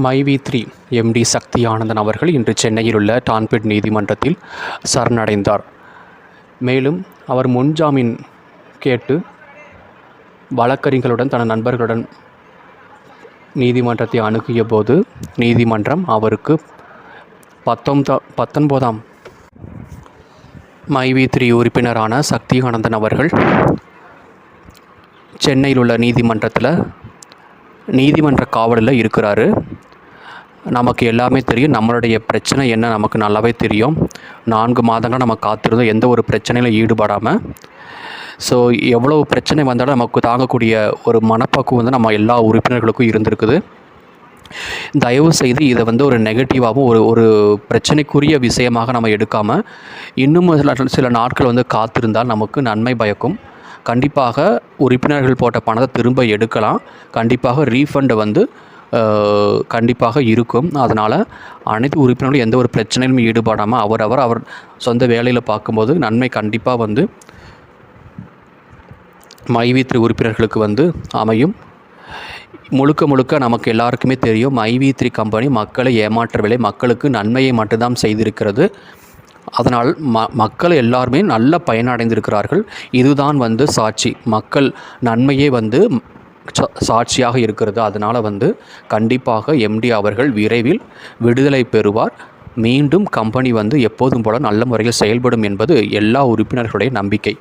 மைவி three empty சக்தி ஆனந்தன் அவர்கள் இன்று சென்னையில் உள்ள டான்பெட் நீதிமன்றத்தில் சரணடைந்தார். மேலும் அவர் முன்ஜாமீன் கேட்டு வழக்கறிஞர்களுடன் தனது நண்பர்களுடன் நீதிமன்றத்தை அணுகிய போது நீதிமன்றம் அவருக்கு பத்தொன்பதா பத்தொன்பதாம் மைவி த்ரீ உறுப்பினரான சக்தி ஆனந்தன் அவர்கள் சென்னையில் உள்ள நீதிமன்றத்தில் நீதிமன்ற காவலில் இருக்கிறாரு. நமக்கு எல்லாமே தெரியும். நம்மளுடைய பிரச்சனை என்ன? நமக்கு நல்லாவே தெரியும். நான்கு மாதங்கள் நம்ம காத்திருந்தோம். எந்த ஒரு பிரச்சனையில் ஈடுபடாமல் ஸோ எவ்வளவு பிரச்சனை வந்தாலும் நமக்கு தாங்கக்கூடிய ஒரு மனப்பக்குவம் வந்து நம்ம எல்லா உறுப்பினர்களுக்கும் இருந்திருக்குது. தயவு செய்து இதை வந்து ஒரு நெகட்டிவாகவும் ஒரு ஒரு பிரச்சனைக்குரிய விஷயமாக நம்ம எடுக்காமல் இன்னும் சில சில நாட்கள் வந்து காத்திருந்தால் நமக்கு நன்மை பயக்கும். கண்டிப்பாக உறுப்பினர்கள் போட்ட பணத்தை திரும்ப எடுக்கலாம். கண்டிப்பாக ரீஃபண்ட் வந்து கண்டிப்பாக இருக்கும். அதனால் அனைத்து உறுப்பினர்களும் எந்த ஒரு பிரச்சனையிலும் ஈடுபடாமல் அவரவர் அவர் சொந்த வேலையில் பார்க்கும்போது நன்மை கண்டிப்பாக வந்து மைவி உறுப்பினர்களுக்கு வந்து அமையும். முழுக்க முழுக்க நமக்கு எல்லாருக்குமே தெரியும் ஐவி த்ரீ கம்பெனி மக்களை ஏமாற்றவில்லை மக்களுக்கு நன்மையை மட்டும்தான் செய்திருக்கிறது. அதனால் ம மக்கள் எல்லாருமே நல்ல பயனடைந்திருக்கிறார்கள். இதுதான் வந்து சாட்சி. மக்கள் நன்மையே வந்து சாட்சியாக இருக்கிறது. அதனால் வந்து கண்டிப்பாக எம்டி அவர்கள் விரைவில் விடுதலை பெறுவார். மீண்டும் கம்பெனி வந்து எப்போதும் போல நல்ல முறையில் செயல்படும் என்பது எல்லா உறுப்பினர்களுடைய நம்பிக்கை.